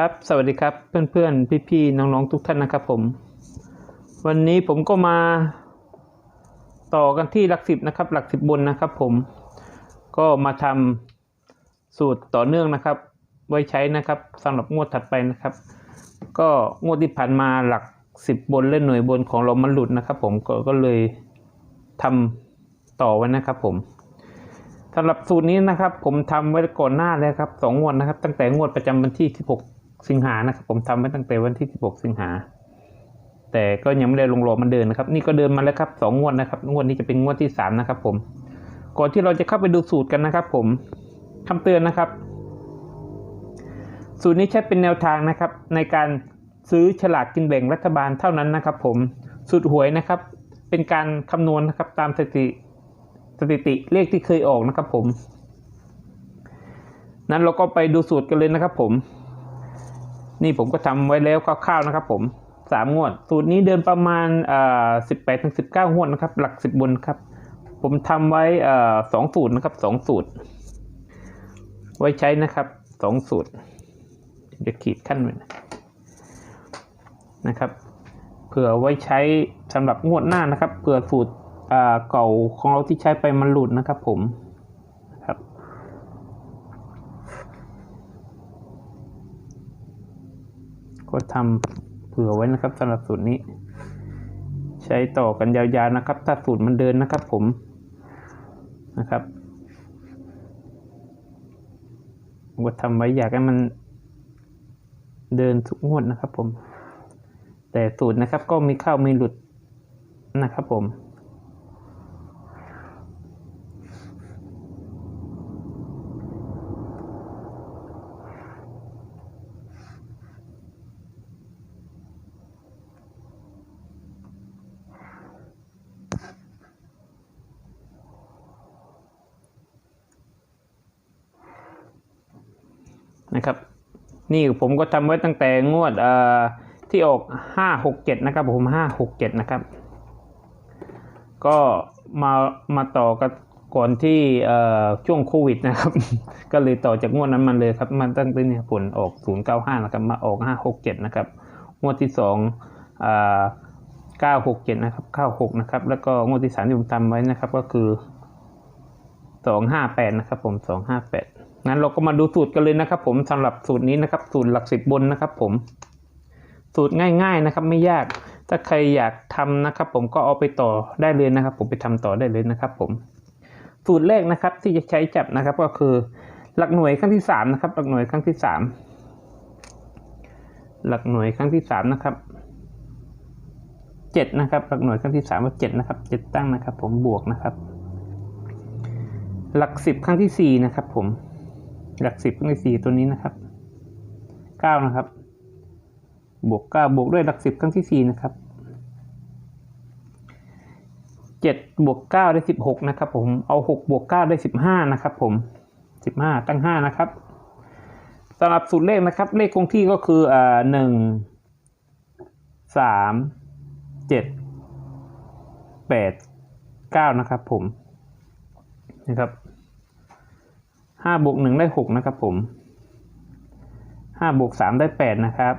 ครับ สวัสดีครับเพื่อนๆ พี่ๆ น้องๆ ทุกท่านนะครับผม วันนี้ผมก็มาต่อกันที่หลักสิบนะครับ หลักสิบบนนะครับผม ก็มาทำสูตรต่อเนื่องนะครับ ไว้ใช้นะครับสำหรับงวดถัดไปนะครับ ก็งวดที่ผ่านมาหลักสิบบนและหน่วยบนของเรามันหลุดนะครับ ผมก็ก็เลยทำต่อไว้นะครับผมสำหรับสูตรนี้นะครับผมทำไว้ก่อนหน้าแล้วครับสองงวดนะครับ ตั้งแต่งวดประจำวันที่ 16 สิงหานะครับผมทำไว้ตั้งแต่วันที่ 16 สิงหา แต่ก็ยังไม่ได้ลงรอมันเดินนะครับ นี่ก็เดินมาแล้วครับสองงวดนะครับงวดนี้จะเป็นงวดที่สามนะครับผม ก่อนที่เราจะเข้าไปดูสูตรกันนะครับผมคำเตือนนะครับ สูตรนี้ใช้เป็นแนวทางนะครับ ในการซื้อฉลากกินแบ่งรัฐบาลเท่านั้นนะครับ ผมสูตรหวยนะครับ เป็นการคำนวณนะครับตามสถิติสถิติเลขที่เคยออกนะครับผม นั้นเราก็ไปดูสูตรกันเลยนะครับผม นี่ผมก็ทำไว้แล้วคร่าวๆนะครับ ผมสามงวด สูตรนี้เดินประมาณเอ่อสิบแปดถึงสิบเก้างวดนะครับ หลักสิบบนครับ ผมทำไว้เอ่อสองสูตรนะครับสองสูตร ไว้ใช้นะครับสองสูตรจะขีดขั้นไว้นะนะครับเผื่อไว้ใช้สำหรับงวดหน้านะครับเผื่อสูตรอ่าเก่าของเราที่ใช้ไปมันหลุดนะครับ ผมนะครับ ก็ทำเผื่อไว้นะครับสำหรับสูตรนี้ ใช้ต่อกันยาวๆนะครับ ถ้าสูตรมันเดินนะครับผมนะครับก็ทำไว้อยากให้มันเดินทุกงวดนะครับผม แต่สูตรนะครับก็มีเข้ามีหลุดนะครับผม นะครับ นี่ผมก็ทำไว้ตั้งแต่งวดเอ่อที่ออกห้าหกเจ็ดนะครับผมห้าหกเจ็ดนะครับ ก็มามาต่อกันก่อนที่ช่วงโควิดนะครับ ก็เลยต่อจากงวดนั้นมาเลยครับ มันตั้งแต่เนี่ยผลออกศูนย์เก้าห้านะครับ มาออกห้าหกเจ็ดนะครับ งวดที่สองเอ่อเก้าหกเจ็ดนะครับเก้าหกนะครับ แล้วก็งวดที่สามที่ผมทำไว้นะครับ ก็คือสองห้าแปดนะครับผมสอ งั้นเราก็มาดูสูตรกันเลยนะครับ ผมสำหรับสูตรนี้นะครับ สูตรหลักสิบบนนะครับ ผม สูตรง่าย ๆนะครับ ไม่ยาก ถ้าใครอยากทำนะครับ ผมก็เอาไปต่อได้เลยนะครับ ผมไปทำต่อได้เลยนะครับ ผม สูตรแรกนะครับ ที่จะใช้จับนะครับ ก็คือหลักหน่วยครั้งที่สามนะครับ หลักหน่วยครั้งที่สามหลักหน่วยครั้งที่สามนะครับเจ็ดนะครับ หลักหน่วยครั้งที่สามว่าเจ็ดนะครับเจ็ดตั้งนะครับ ผมบวกนะครับ หลักสิบครั้งที่สี่นะครับ ผม หลักสิบครั้งที่สี่ตัวนี้นะครับเก้านะครับ บวกเก้าบวกด้วยหลักสิบครั้งที่สี่นะครับเจ็ดบวกเก้าได้สิบหกนะครับ ผมเอาหกบวกเก้าได้สิบห้านะครับ ผมสิบห้าตั้งห้านะครับสำหรับสูตรเลขนะครับ เลขคงที่ก็คืออ่าหนึ่งสามเจ็ดแปดเก้านะครับ ผมนะครับ ห้าบวกหนึ่งได้หกนะครับผมห้าบวกสามได้แปดนะครับ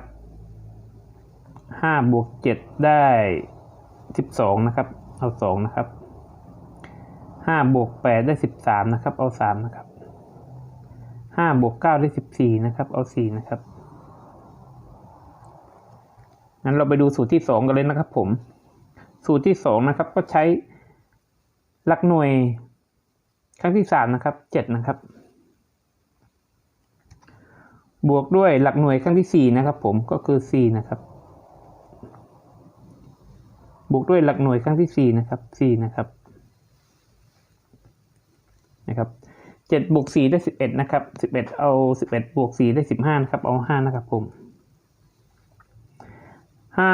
ห้าบวกเจ็ดได้สิบสองนะครับ เอาสองนะครับห้าบวกแปดได้สิบสามนะครับ เอาสามนะครับห้าบวกเก้าได้สิบสี่นะครับ เอาสี่นะครับงั้นเราไปดูสูตรที่สองกันเลยนะครับผม สูตรที่สองนะครับ ก็ใช้หลักหน่วยครั้งที่สามนะครับเจ็ดนะครับ บวกด้วยหลักหน่วยครั้งที่สี่นะครับผมก็คือสี่นะครับ บวกด้วยหลักหน่วยครั้งที่สี่นะครับสี่นะครับนะครับเจ็ดบวกสี่ได้สิบเอ็ดนะครับสิบเอ็ดเอาสิบเอ็ดบวกสี่ได้สิบห้านะครับ เอาห้านะครับผมห้า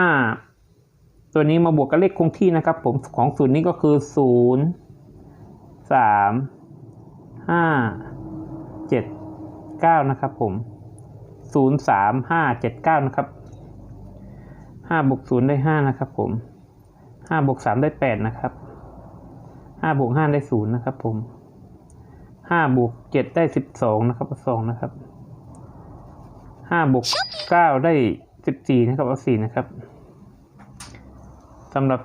ตัวนี้มาบวกกับเลขคงที่นะครับผมของศูนย์นี้ก็คือศูนย์สามห้าเจ็ดเก้านะครับผม ศูนย์สามห้าเจ็ดเก้านะครับห้าบวกศูนย์ได้ห้านะครับผมห้าบวกสามได้แปดนะครับห้าบวกห้าได้ศูนย์นะครับผมห้าบวกเจ็ดได้สิบสองนะครับเอาสองนะครับห้าบวกเก้าได้สิบสี่นะครับเอาสี่นะครับสำหรับ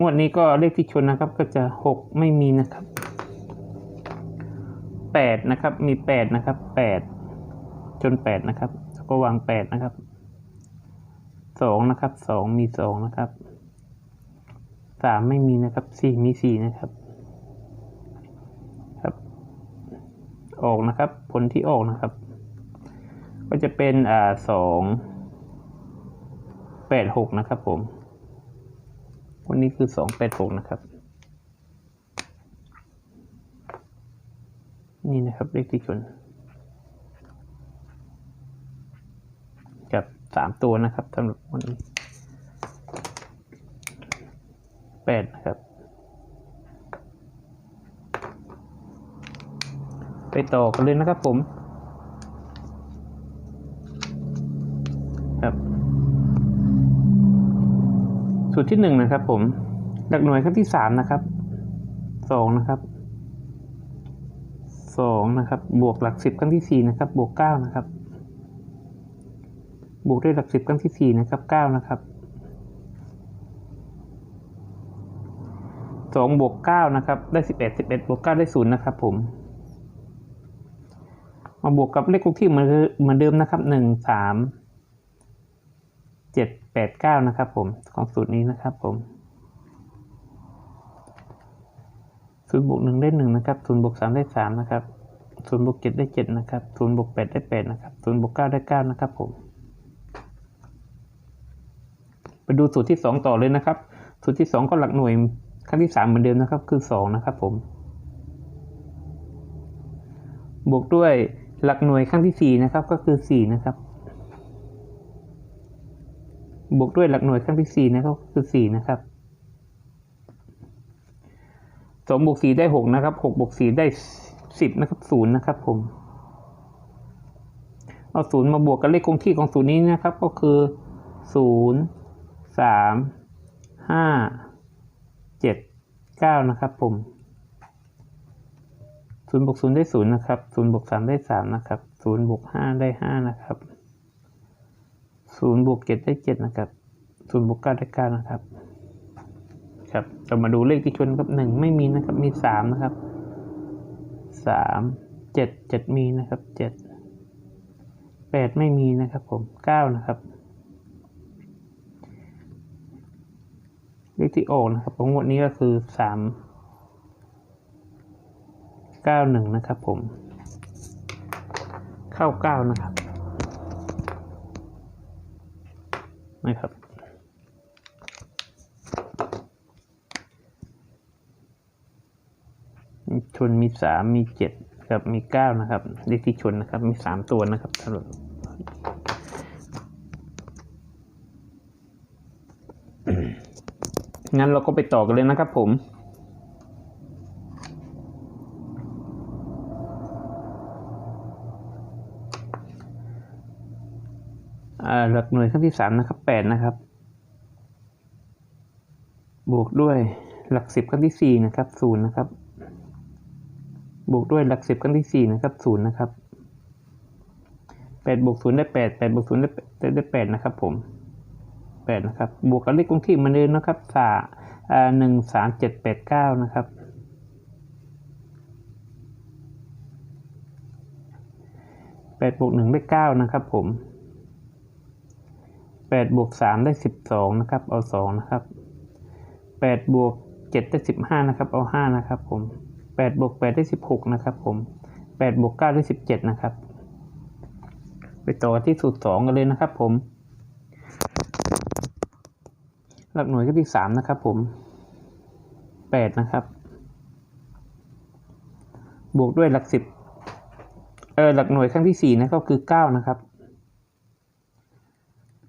งวดนี้ก็เลขที่ชนนะครับ ก็จะหกไม่มีนะครับแปดนะครับมีแปดนะครับแปด จนแปดนะครับแล้วก็วางแปดนะครับสองนะครับสองมีสองนะครับสามไม่มีนะครับสี่มีสี่นะครับครับ ออกนะครับ ผลที่ออกนะครับ ก็จะเป็นอ่าสองแปดหกนะครับผมวันนี้คือสองแปดหกนะครับ นี่นะครับเลขที่ชนกับ สามตัวนะครับสำหรับวันนี้แปดนะครับ ไปต่อกันเลยนะครับผมครับสูตรที่หนึ่งนะครับ ผมหลักหน่วยขั้นที่สามนะครับสองนะครับสองนะครับ บวกหลักสิบขั้นที่สี่นะครับ บวกเก้านะครับ บวกด้วยหลักสิบขั้นที่สี่นะครับเก้านะครับสองบวกเก้านะครับ ได้สิบเอ็ดสิบเอ็ดบวกเก้าได้ศูนย์นะครับผม มาบวกกับเลขคงที่เหมือนเหมือนเดิมนะครับหนึ่งสามเจ็ดแปดเก้านะครับผม ของสูตรนี้นะครับผมศูนย์บวกหนึ่งได้หนึ่งนะครับศูนย์บวกสามได้สามนะครับศูนย์บวกเจ็ดได้เจ็ดนะครับศูนย์บวกแปดได้แปดนะครับศูนย์บวกเก้าได้เก้านะครับผม ไป ดูสูตรที่สองต่อเลยนะครับ สูตรที่สองก็หลักหน่วยขั้นที่สามเหมือนเดิมนะครับ คือสองนะครับผม บวกด้วยหลักหน่วยขั้นที่สี่นะครับ ก็คือสี่นะครับ บวกด้วยหลักหน่วยขั้นที่สี่นะครับก็คือสี่นะครับสองบวกสี่ได้หกนะครับหกบวกสี่ได้สิบนะครับศูนย์นะครับผมเอาศูนย์มาบวกกับเลขคงที่ของศูนย์นี้นะครับ ก็คือศูนย์ สามห้าเจ็ดเก้านะครับผมศูนย์บวกศูนย์ได้ศูนย์นะครับศูนย์บวกสามได้สามนะครับศูนย์บวกห้าได้ห้านะครับศูนย์บวกเจ็ดได้เจ็ดนะครับศูนย์บวกเก้าได้เก้านะครับครับเรามาดูเลขที่ชนครับหนึ่งไม่มีนะครับมีสามนะครับสามเจ็ดเจ็ดมีนะครับเจ็ดแปดไม่มีนะครับผมเก้านะครับ เลขที่ออกนะครับของงวดนี้ก็คือสามเก้าหนึ่งนะครับผม เข้าเก้านะครับนะครับชนมีสามมีเจ็ดครับมีเก้านะครับเลขที่ชนนะครับ มีสามตัวนะครับสำหรับ งั้นเราก็ไปต่อกันเลยนะครับผม หลักหน่วยขั้นที่สามนะครับแปดนะครับ บวกด้วยหลักสิบขั้นที่สี่นะครับศูนย์นะครับ บวกด้วยหลักสิบขั้นที่สี่นะครับศูนย์นะครับแปดบวกศูนย์ได้แปดแปดบวกศูนย์ได้ได้ได้แปดนะครับผม แปดนะครับ บวกกับเลขคงที่เหมันเดิมนะครับสาอ่าหนึ่งสามเจ็ดแปดเก้านะครับ แปดบวกหนึ่งได้เก้านะครับผมแปดบวกสามได้สิบสองนะครับ เอาสองนะครับแปดบวกเจ็ดได้สิบห้านะครับ เอาห้านะครับผมแปดบวกแปดได้สิบหกนะครับผมแปดบวกเก้าได้สิบเจ็ดนะครับ ไปต่อที่สูตรสองกันเลยนะครับผม ห ลักหน่วยก็ที่สามนะครับผมแปดนะครับ บวกด้วยหลักสิบเออหลักหน่วยขั้นที่สี่นะก็คือเก้านะครับ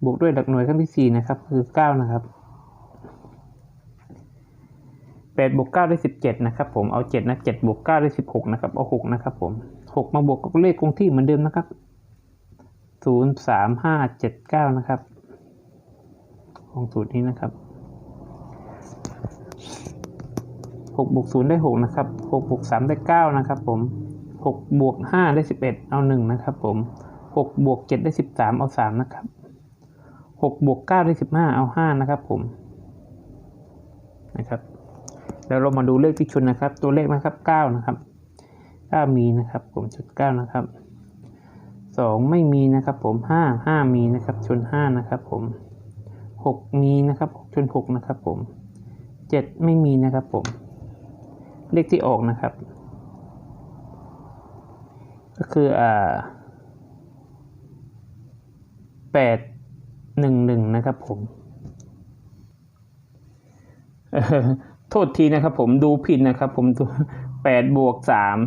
บวกด้วยหลักหน่วยขั้นที่สี่นะครับ คือเก้านะครับแปดบวกเก้าได้สิบเจ็ดนะครับ ผมเอาเจ็ดนะเจ็ดบวกเก้าได้สิบหกนะครับเอาหกนะครับ ผมหกมาบวกกับเลขคงที่เหมือนเดิมนะครับศูนย์สามห้าเจ็ดเก้านะครับ ของสูตรนี้นะครับหกบวกศูนย์ได้หกนะครับหกบวกสามได้เก้านะครับผมหกบวกห้าได้สิบเอ็ดเอาหนึ่งนะครับผมหกบวกเจ็ดได้สิบสามเอาสามนะครับหกบวกเก้าได้สิบห้าเอาห้านะครับผมนะครับแล้วเรามาดูเลขที่ชนนะครับ ตัวเลขนะครับเก้านะครับเก้ามีนะครับ ผมชุดเก้านะครับสองไม่มีนะครับผมห้าห้ามีนะครับ ชนห้านะครับผม หกมีนะครับชนหกนะครับผมเจ็ดไม่มีนะครับผม เลขที่ออกนะครับ ก็คืออ่าแปดหนึ่งหนึ่งนะครับผมโทษทีนะครับผมดูผิดนะครับ ผมแปดบวกสาม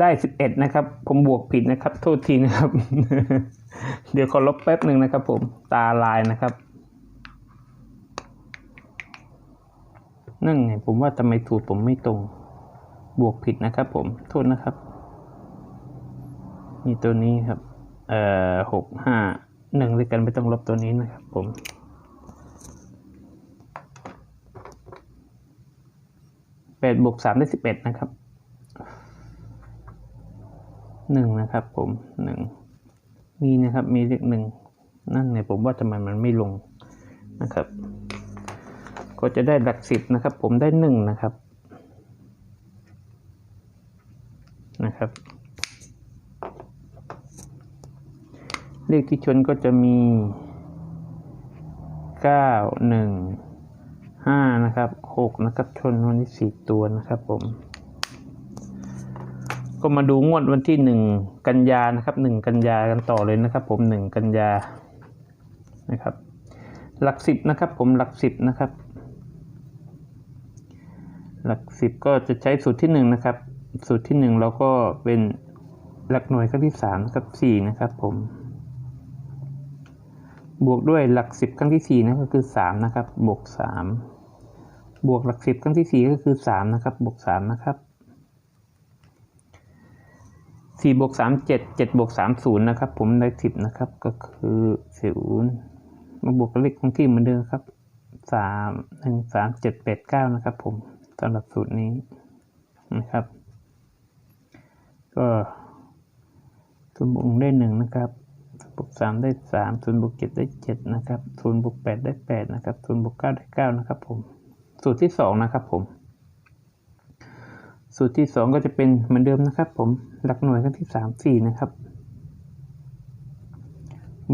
ได้สิบเอ็ดนะครับ ผมบวกผิดนะครับ โทษทีนะครับ เดี๋ยวขอลบแป๊บหนึ่งนะครับ ผมตาลายนะครับ นั่นไงผมว่าทำไมถูกผมไม่ตรง บวกผิดนะครับผม โทษนะครับ นี่ตัวนี้ครับ เอ่อหกห้าหนึ่งเลยกันไม่ต้องลบตัวนี้นะครับผมแปดบวกสามได้สิบเอ็ดนะครับหนึ่งนะครับผมหนึ่งมีนะครับมีเลขหนึ่งนั่นไงผมว่าทำไมมันไม่ลงนะครับ ก็จะได้หลักสิบนะครับ ผมได้หนึ่งนะครับนะครับเลขที่ชนก็จะมีเก้าหนึ่งห้านะครับหกนะครับ ชนวันนี้สี่ตัวนะครับผม ก็มาดูงวดวันที่หนึ่งกันยานะครับหนึ่งกันยากันต่อเลยนะครับ ผมหนึ่งกันยานะครับ หลักสิบนะครับ ผมหลักสิบนะครับ หลักสิบก็จะใช้สูตรที่หนึ่งนะครับ สูตรที่หนึ่งเราก็เป็นหลักหน่วยครั้งที่สามนะครับสี่นะครับผม บวกด้วยหลักสิบครั้งที่สี่นะก็คือสามนะครับ บวกสามบวกหลักสิบครั้งที่สี่ก็คือสามนะครับ บวกสามนะครับสี่บวกสามเจ็ดเจ็ดบวกสามศูนย์นะครับ ผมได้สิบนะครับ ก็คือศูนย์มาบวกกับเลขคงที่เหมือนเดิมครับสามหนึ่งสามเจ็ดแปดเก้านะครับผม สำหรับสูตรนี้นะครับ ก็ศูนย์บวกได้หนึ่งนะครับศูนย์บวกสามได้สามศูนย์บวกเจ็ดได้เจ็ดนะครับศูนย์บวกแปดได้แปดนะครับศูนย์บวกเก้าได้เก้านะครับผม สูตรที่สองนะครับผม สูตรที่สองก็จะเป็นเหมือนเดิมนะครับ ผม หลักหน่วยขั้นที่สามสี่นะครับ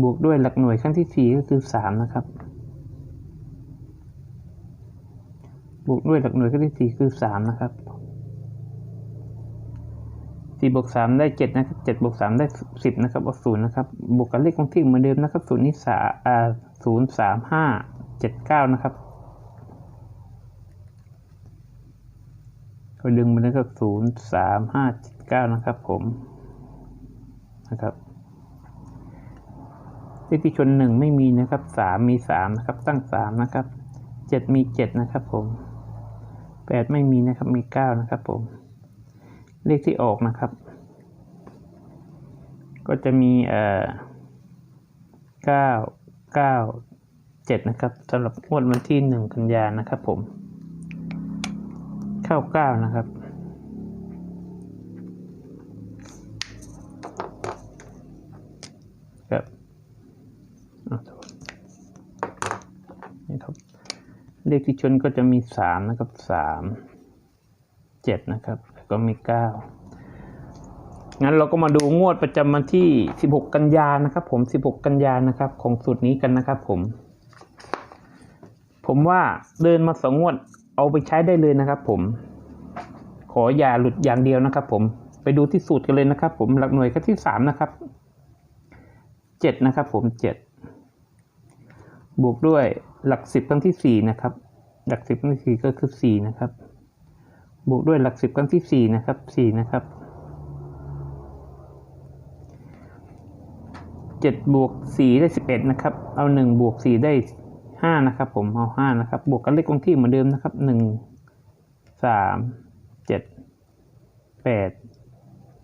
บวกด้วยหลักหน่วยขั้นที่สี่ก็คือสามนะครับ บวกด้วยหลักหน่วยขั้นที่สี่คือสามนะครับสี่บวกสามได้เจ็ดนะครับเจ็ดบวกสามได้สิบนะครับเอาศูนย์นะครับบวกกับเลขคงที่เหมือนเดิมนะครับศูนย์นี้สาอ่าศูนย์สามห้าเจ็ดเก้านะครับก็ดึงมาได้ก็ศูนย์สามห้าเจ็ดเก้านะครับผมนะครับเลขที่ชนหนึ่งไม่มีนะครับสามมีสามนะครับตั้งสามนะครับเจ็ดมีเจ็ดนะครับผม แปดไม่มีนะครับ มีเก้านะครับผม เลขที่ออกนะครับ ก็จะมีเอ่อเก้าเก้าเจ็ดนะครับสำหรับงวดวันที่หนึ่งกันยานะครับผม เข้าเก้านะครับ ครับอะโทษนี่ครับ เลขที่ชนก็จะมีสามนะครับสามเจ็ดนะครับแล้วก็มีเก้างั้นเราก็มาดูงวดประจำวันที่สิบหกกันยานะครับ ผมสิบหกกันยานะครับ ของสูตรนี้กันนะครับ ผม ผมว่าเดินมาสองงวดเอาไปใช้ได้เลยนะครับ ผม ขออย่าหลุดอย่างเดียวนะครับ ผมไปดูที่สูตรกันเลยนะครับ ผมหลักหน่วยก็ที่สามนะครับเจ็ดนะครับ ผมเจ็ดบวกด้วย หลักสิบครั้งที่สี่นะครับ หลักสิบครั้งที่สี่ก็คือสี่นะครับ บวกด้วยหลักสิบครั้งที่สี่นะครับสี่นะครับเจ็ดบวกสี่ได้สิบเอ็ดนะครับ เอาหนึ่งบวกสี่ได้ห้านะครับ ผมเอาห้านะครับ บวกกับเลขคงที่เหมือนเดิมนะครับหนึ่งสามเจ็ดแปด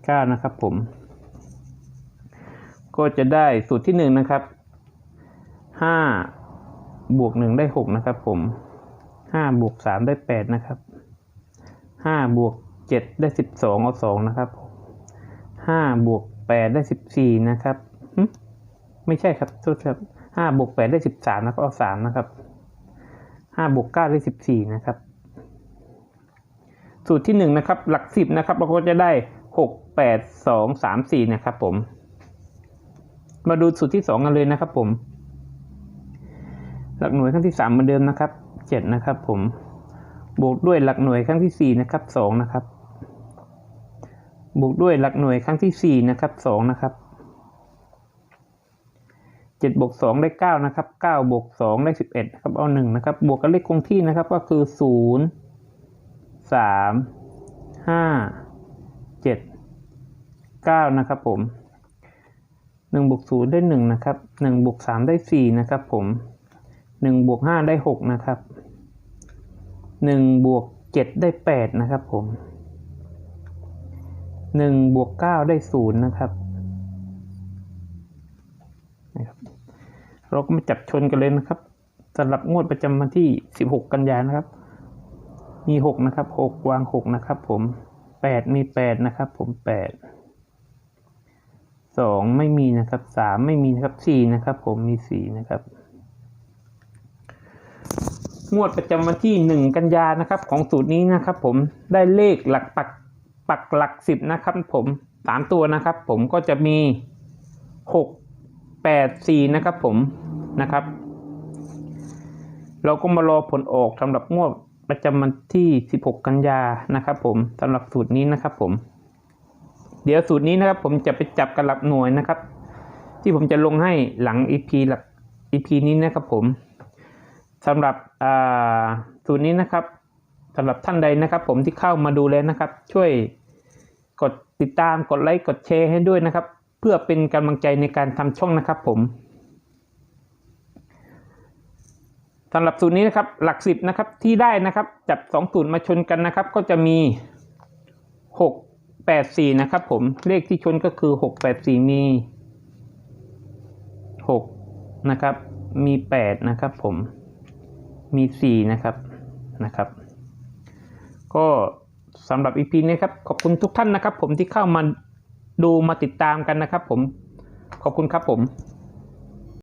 เก้านะครับผม ก็จะได้สูตรที่หนึ่งนะครับห้า บวกหนึ่งได้หกนะครับผมห้าบวกสามได้แปดนะครับห้าบวกเจ็ดได้สิบสองเอาสองนะครับห้าบวกแปดได้สิบสี่นะครับหึไม่ใช่ครับโทษครับห้าบวกแปดได้สิบสามแล้วก็เอาสามนะครับห้าบวกเก้าได้สิบสี่นะครับ สูตรที่หนึ่งนะครับ หลักสิบนะครับเราก็จะได้หกแปดสองสามสี่นะครับผม มาดูสูตรที่สองกันเลยนะครับผม หลักหน่วยครั้งที่สามเหมือนเดิมนะครับเจ็ดนะครับ ผม บวกด้วยหลักหน่วยครั้งที่สี่นะครับสองนะครับ บวกด้วยหลักหน่วยครั้งที่สี่นะครับสองนะครับเจ็ดบวกสองได้เก้านะครับเก้าบวกสองได้สิบเอ็ดครับเอาหนึ่งนะครับ บวกกับเลขคงที่นะครับก็คือศูนย์สามห้าเจ็ดเก้านะครับผมหนึ่งบวกศูนย์ได้หนึ่งนะครับหนึ่งบวกสามได้สี่นะครับผม หนึ่งบวกห้าได้หกนะครับหนึ่งบวกเจ็ดได้แปดนะครับผมหนึ่งบวกเก้าได้ศูนย์นะครับนะครับ เราก็มาจับชนกันเลยนะครับสำหรับงวดประจำวันที่สิบหกกันยายนนะครับ มีหกนะครับหกวางหกนะครับ ผมแปดมีแปดนะครับ ผมแปดสองไม่มีนะครับสามไม่มีนะครับสี่นะครับ ผมมีสี่นะครับ งวดประจำวันที่หนึ่งกันยานะครับ ของสูตรนี้นะครับ ผมได้เลขหลักปักปักหลักสิบนะครับ ผมสามตัวนะครับ ผมก็จะมีหกแปดสี่นะครับ ผมนะครับ เราก็มารอผลออกสำหรับงวดประจำวันที่ 16 กันยานะครับ ผมสำหรับสูตรนี้นะครับ ผม เดี๋ยวสูตรนี้นะครับ ผมจะไปจับกับหลักหน่วยนะครับ ที่ผมจะลงให้หลัง EP หลัก EP นี้นะครับ ผม สำหรับสูตรนี้นะครับสำหรับท่านใดนะครับ ผมที่เข้ามาดูแล้วนะครับ ช่วยกดติดตามกดไลค์กดแชร์ให้ด้วยนะครับ เพื่อเป็นกำลังใจในการทำช่องนะครับ ผมสำหรับสูตรนี้นะครับหลักสิบนะครับที่ได้นะครับ จับสองสูตรมาชนกันนะครับ ก็จะมีหกแปดสี่นะครับผมเลขที่ชนก็คือหกแปดสี่มีหกนะครับ มีแปดนะครับผม มีสี่นะครับนะครับ ก็สำหรับอีพีนี้ครับขอบคุณทุกท่านนะครับ ผมที่เข้ามาดูมาติดตามกันนะครับ ผมขอบคุณครับผม